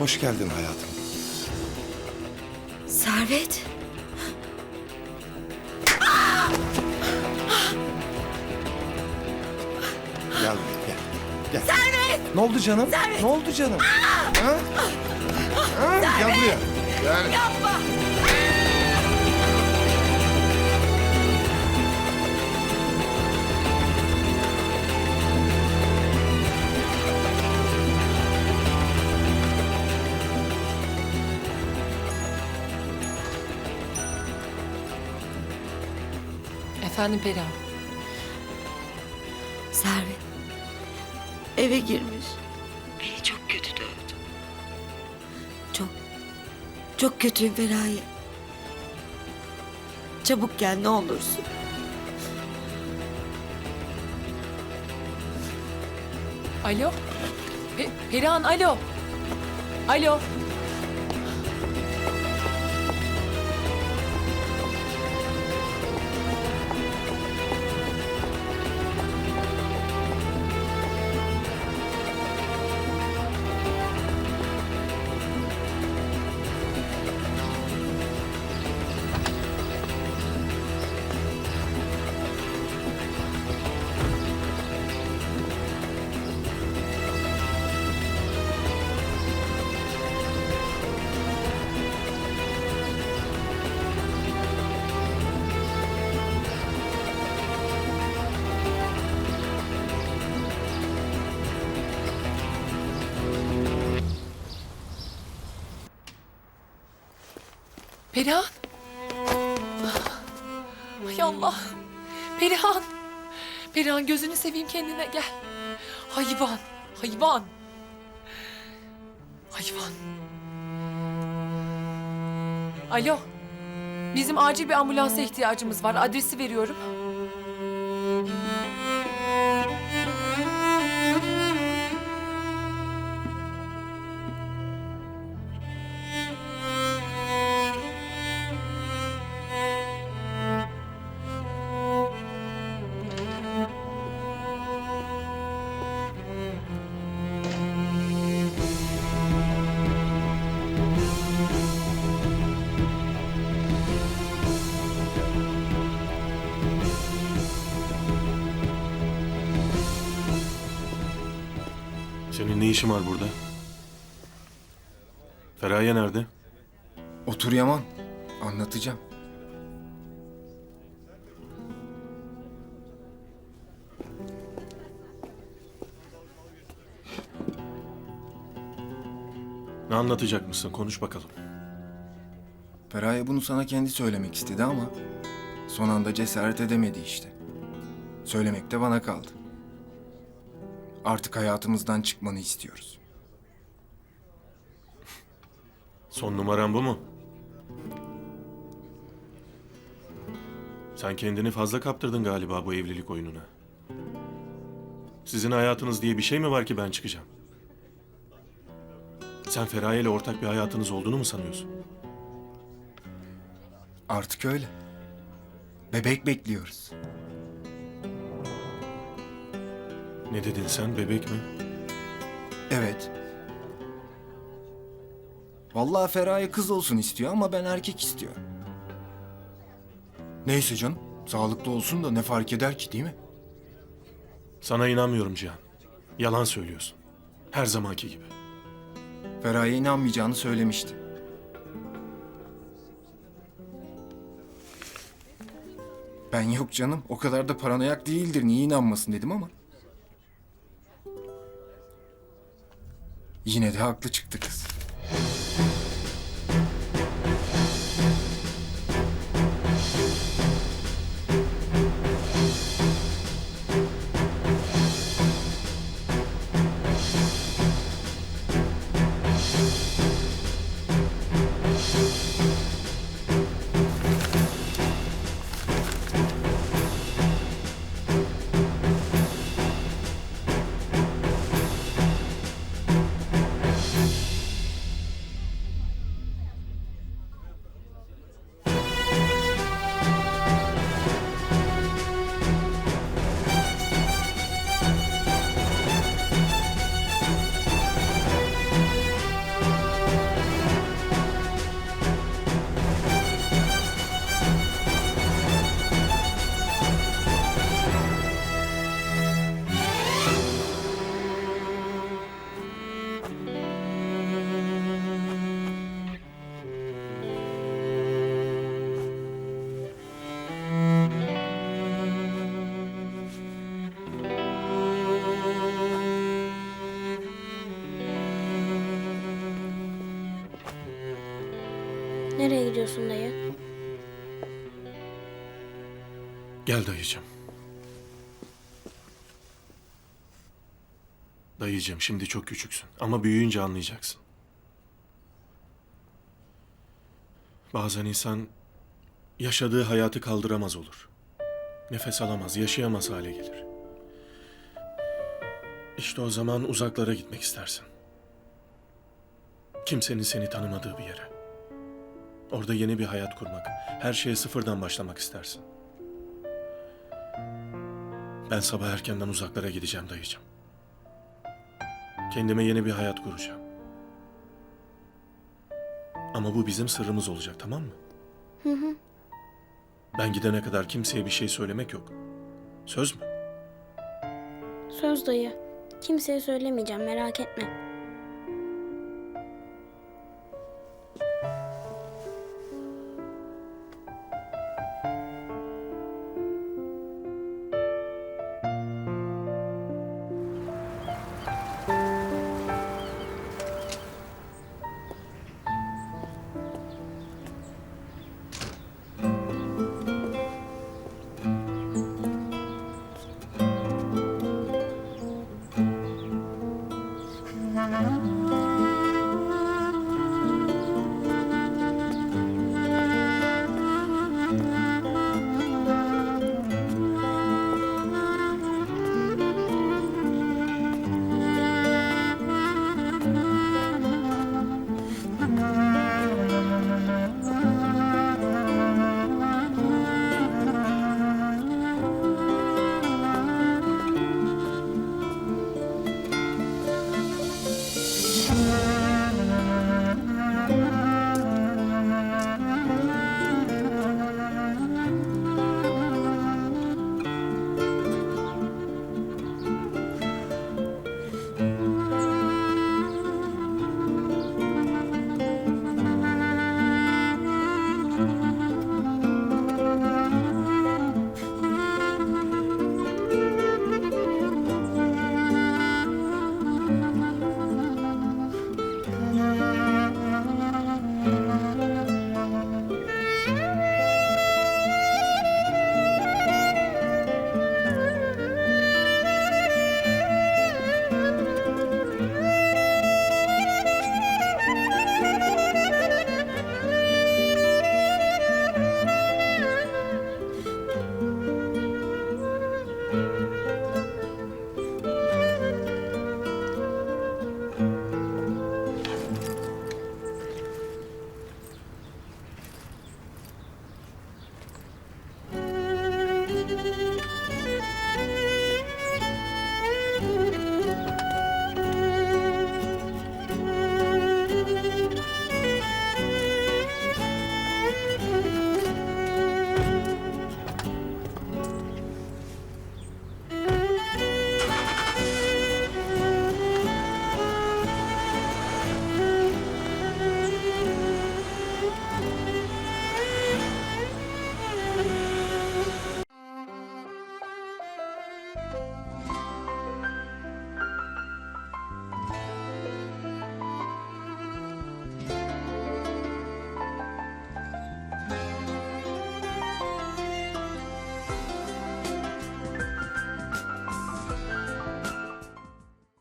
Hoş geldin hayatım. Servet. Gel gel. Gel. Servet! Ne oldu canım? Ne oldu canım? Ha? Ha? Gel buraya. Gel. Yapma. Efendim Perihan. Servet. Eve girmiş. Beni çok kötü dövdü. Çok, çok kötüyüm Feraye. Çabuk gel ne olursun. Alo? Pe- Perihan alo. Alo. Perihan. Ay Allah. Perihan. Perihan gözünü seveyim kendine gel. Hayvan. Hayvan. Hayvan. Alo. Bizim acil bir ambulansa ihtiyacımız var. Adresi veriyorum. İşin var burada? Feraye nerede? Otur Yaman. Anlatacağım. Ne anlatacak mısın? Konuş bakalım. Feraye bunu sana kendi söylemek istedi ama son anda cesaret edemedi işte. Söylemek de bana kaldı. Artık hayatımızdan çıkmanı istiyoruz. Son numaran bu mu? Sen kendini fazla kaptırdın galiba bu evlilik oyununa. Sizin hayatınız diye bir şey mi var ki ben çıkacağım? Sen Feraye ile ortak bir hayatınız olduğunu mu sanıyorsun? Artık öyle. Bebek bekliyoruz. Ne dedin sen? Bebek mi? Evet. Vallahi Feraye kız olsun istiyor ama ben erkek istiyorum. Neyse canım. Sağlıklı olsun da ne fark eder ki değil mi? Sana inanmıyorum Cihan. Yalan söylüyorsun. Her zamanki gibi. Feraye inanmayacağını söylemişti. Ben yok canım. O kadar da paranoyak değildir. Niye inanmasın dedim ama. Yine de haklı çıktı kız. Gidiyorsun dayı? Gel dayıcığım. Dayıcığım şimdi çok küçüksün ama büyüyünce anlayacaksın. Bazen insan yaşadığı hayatı kaldıramaz olur. Nefes alamaz, yaşayamaz hale gelir. İşte o zaman uzaklara gitmek istersin. Kimsenin seni tanımadığı bir yere. Orada yeni bir hayat kurmak, her şeye sıfırdan başlamak istersin. Ben sabah erkenden uzaklara gideceğim dayıcığım. Kendime yeni bir hayat kuracağım. Ama bu bizim sırrımız olacak tamam mı? Ben gidene kadar kimseye bir şey söylemek yok. Söz mü? Söz dayı. Kimseye söylemeyeceğim merak etme.